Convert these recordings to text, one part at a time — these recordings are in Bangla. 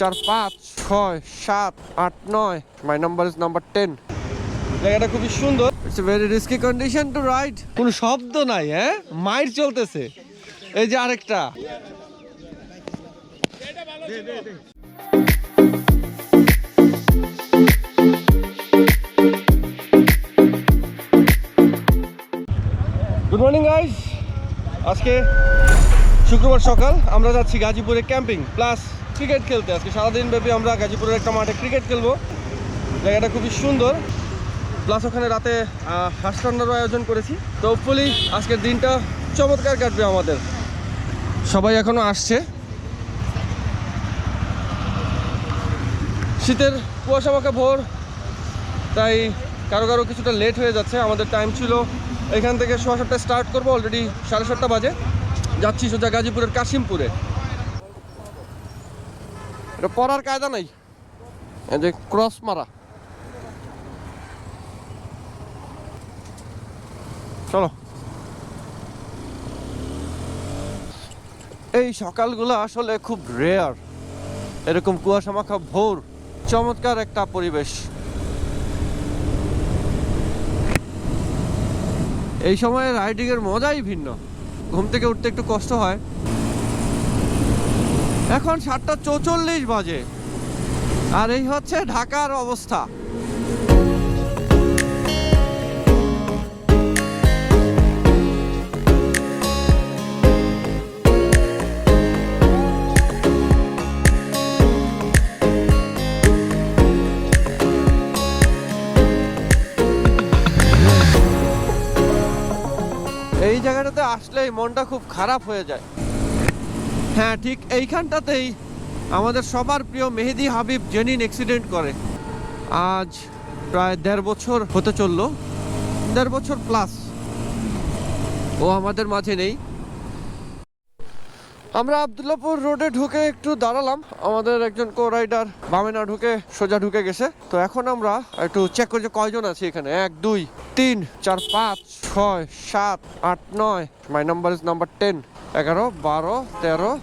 চার পাঁচ ছয় সাত আট নয়। My number is number ten জায়গাটা খুবই সুন্দর। It's a very risky condition to ride কোনো শব্দ নাই হ্যাঁ? মাইর চলতেছে। এই যে আরেকটা। গুড মর্নিং গাইস আজকে শুক্রবার সকাল আমরা যাচ্ছি গাজীপুরে ক্যাম্পিং প্লাস ক্রিকেট খেলতে। আজকে সারাদিন ব্যাপী আমরা গাজীপুরের একটা মাঠে ক্রিকেট খেলব। জায়গাটা খুবই সুন্দর। প্লাস ওখানে রাতে আহ, হাঁস আয়োজন করেছি। তো হোপফুলি আজকের দিনটা চমৎকার কাটবে আমাদের। সবাই এখনও আসছে। শীতের কুয়াশা মাখা ভোর তাই কারও কারও কিছুটা লেট হয়ে যাচ্ছে। আমাদের টাইম ছিল এখান থেকে সোয়া সাতটায় স্টার্ট করব। অলরেডি সাড়ে সাতটা বাজে। যাচ্ছি সোজা গাজীপুরের কাশিমপুরে। এটা পড়ার কায়দা নাই। এই যে ক্রস মারা। চলো। এই সকালগুলো আসলে খুব রেয়ার এরকম কুয়াশা মাখা ভোর, চমৎকার একটা পরিবেশ। এই সময় রাইডিং এর মজাই ভিন্ন। ঘুম থেকে উঠতে একটু কষ্ট হয়। এখন সাতটা চৌচল্লিশ বাজে। আর এই হচ্ছে ঢাকার অবস্থা। এই জায়গাটাতে আসলেই মনটা খুব খারাপ হয়ে যায়। হ্যাঁ ঠিক এইখানটাতেই আমাদের সবার প্রিয় মেহেদি হাবিব জেনিন অ্যাক্সিডেন্ট করে। আজ প্রায় দেড় বছর হতে চলল, দেড় বছর প্লাস ও আমাদের মাঝে নেই। আমরা আবদুল্লাপুর রোডে ঢুকে একটু দাঁড়ালাম। আমাদের একজন কো রাইডার বামে না ঢুকে সোজা ঢুকে গেছে। তো এখন আমরা একটু চেক করি যে কয়জন আছে এখানে। এক, দুই, তিন, চার, পাঁচ, ছয়, সাত, আট, নয়। My number is number ten এগারো, বারো, তেরো,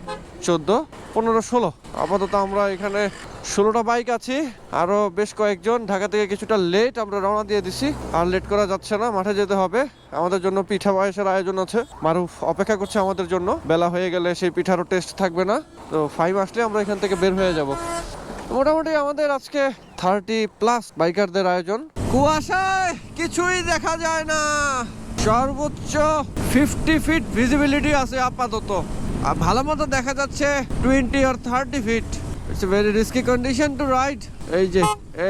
চোদ্দ, পনেরো, ষোলো। আপাতত আমরা এখানে ষোলোটা বাইক আছি। আরও বেশ কয়েকজন। ঢাকা থেকে কিছুটা লেট আমরা রওনা দিয়ে দিছি। আর লেট করা যাচ্ছে না, মাঠে যেতে হবে। আমাদের জন্য পিঠা পায়েসের আয়োজন আছে। মারুফ অপেক্ষা করছে আমাদের জন্য। বেলা হয়ে গেলে সেই পিঠারও টেস্ট থাকবে না। তো ফাইভ আসলে আমরা এখান থেকে বের হয়ে যাব। মোটামুটি আমাদের আজকে থার্টি প্লাস বাইকারদের আয়োজন। কুয়াশায় কিছুই দেখা যায় না। সর্বোচ্চ ফিফটি ফিট ভিজিবিলিটি আছে আপাতত। আর ভালো মতো দেখা যাচ্ছে twenty R thirty feet it's very risky condition to ride এই যে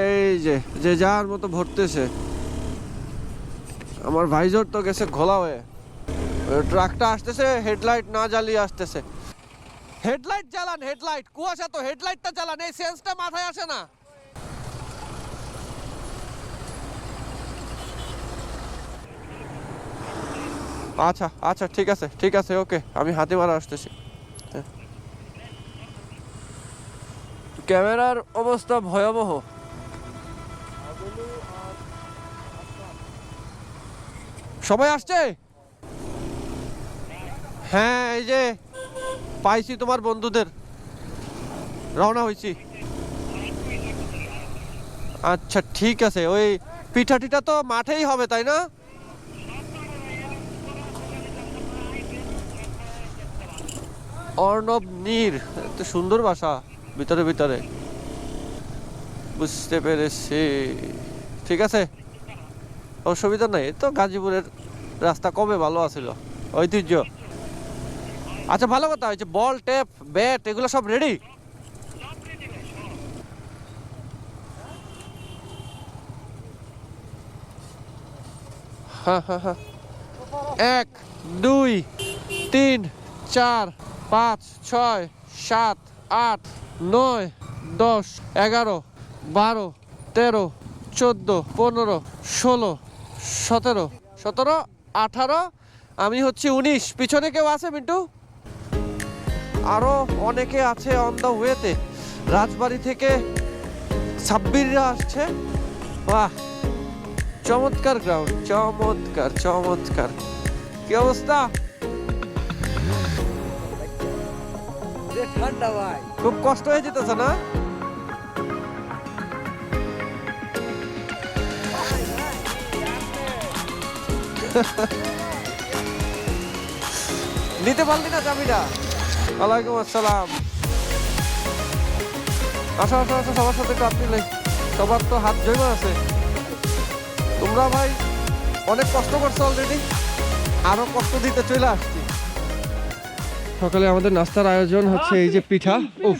এই যে যে যার মতো ভরতেছে। আমার ভাইজর তো গেছে ঘোলা হয়ে। ট্রাকটা আসতেছে হেডলাইট না জ্বালিয়ে আসতেছে। হেডলাইট জ্বালান হেডলাইট কুয়াশা তো হেডলাইটটা জ্বালান, এই সেন্সটা মাথায় আসে না। আচ্ছা আচ্ছা ঠিক আছে ঠিক আছে, ওকে, আমি হাতে মারা আসতেছি। হ্যাঁ। ক্যামেরার অবস্থা ভয়াবহ। সবাই আসছে? হ্যাঁ এই যে পাইছি তোমার বন্ধুদের। রওনা হয়েছি আচ্ছা ঠিক আছে, ওই পিঠা টিঠা তো মাঠেই হবে, তাই না? অর্ণব নীর। এত সুন্দর বাসা ভিতরে ভিতরে। বুঝতে পেরেছি। ঠিক আছে? অসুবিধা নেই। তো গাজীপুরের রাস্তা কবে ভালো আছিল। ঐতিহ্য। আচ্ছা ভালো কথা। হয়েছে বল, টেপ, ব্যাট, এগুলো সব রেডি হ্যাঁ হ্যাঁ হ্যাঁ এক, দুই, তিন, চার পাঁচ, ছয়, সাত, আট, নয়, দশ, এগারো, বারো, তেরো, চোদ্দ, পনেরো, ষোলো, সতেরো সতেরো, আঠারো, আমি হচ্ছে উনিশ। পিছনে কেউ আছে, মিন্টু? আরও অনেকে আছে অন দ্য ওয়েতে রাজবাড়ি থেকে সাব্বিররা আসছে। বাহ! চমৎকার গ্রাউন্ড চমৎকার চমৎকার। কি অবস্থা? ঠান্ডা ভাই। খুব কষ্ট হয়ে যেতেছে না? নিতে পারলি না চাবিটা? ওয়ালাইকুম আসসালাম। আসো আসো আসো, সবার সাথে একটু আপনি সবার তো হাত জমে আছে। তোমরা ভাই অনেক কষ্ট করছ অলরেডি আরও কষ্ট দিতে চলে আসছি। সকালে আমাদের নাস্তার আয়োজন হচ্ছে এই যে পিঠা। উফ।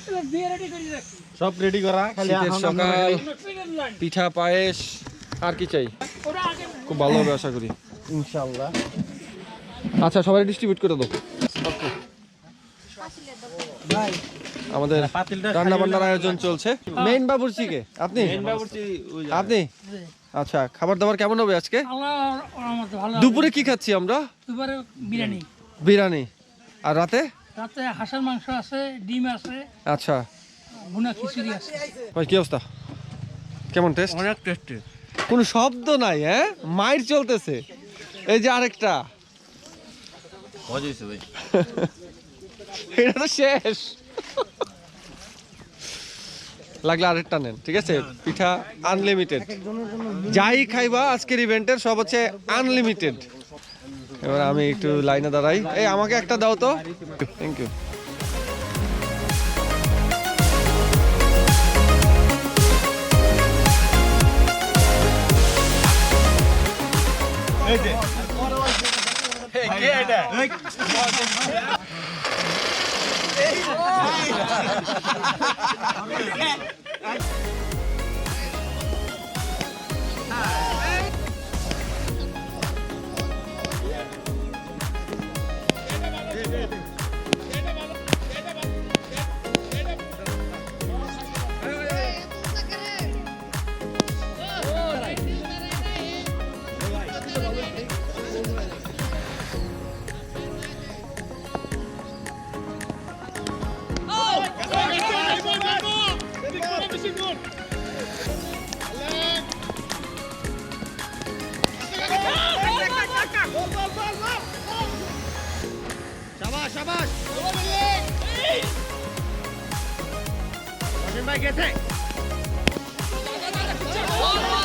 সব রেডি করা শীতের সকাল। পিঠা পায়েস আর কি চাই? খুব ভালো হবে আশা করি। ইনশাল্লাহ আচ্ছা সবাই ডিস্ট্রিবিউট করে দাও। ভাই আমাদের রান্না বান্নার আয়োজন চলছে। মেইন বাবুর্চিকে আপনি? আপনি? আচ্ছা খাবার দাবার কেমন হবে আজকে? আল্লাহর রহমতে ভালো দুপুরে কি খাচ্ছি আমরা? দুপুরে বিরিয়ানি। বিরিয়ানি। আর রাতে? রাতে হাঁসের মাংস আছে ডিম আছে আচ্ছা। ভুনা খিচুড়ি আছে। ভাই কি অবস্থা? কেমন টেস্ট অনেক টেস্টি কোনো শব্দ নাই হ্যাঁ? মাইর চলতেছে। এই যে আরেকটা। ভাই। এটা তো শেষ। লাগলে আরেকটা নেন ঠিক আছে? পিঠা আনলিমিটেড যাই খাইবা আজকের ইভেন্টের সব হচ্ছে আনলিমিটেড এবার আমি একটু লাইনে দাঁড়াই। এই আমাকে একটা দাও তো। Thank you Yeah. Yavaş yavaş. Yola birlik. Bakın ben getir. Hadi hadi hadi.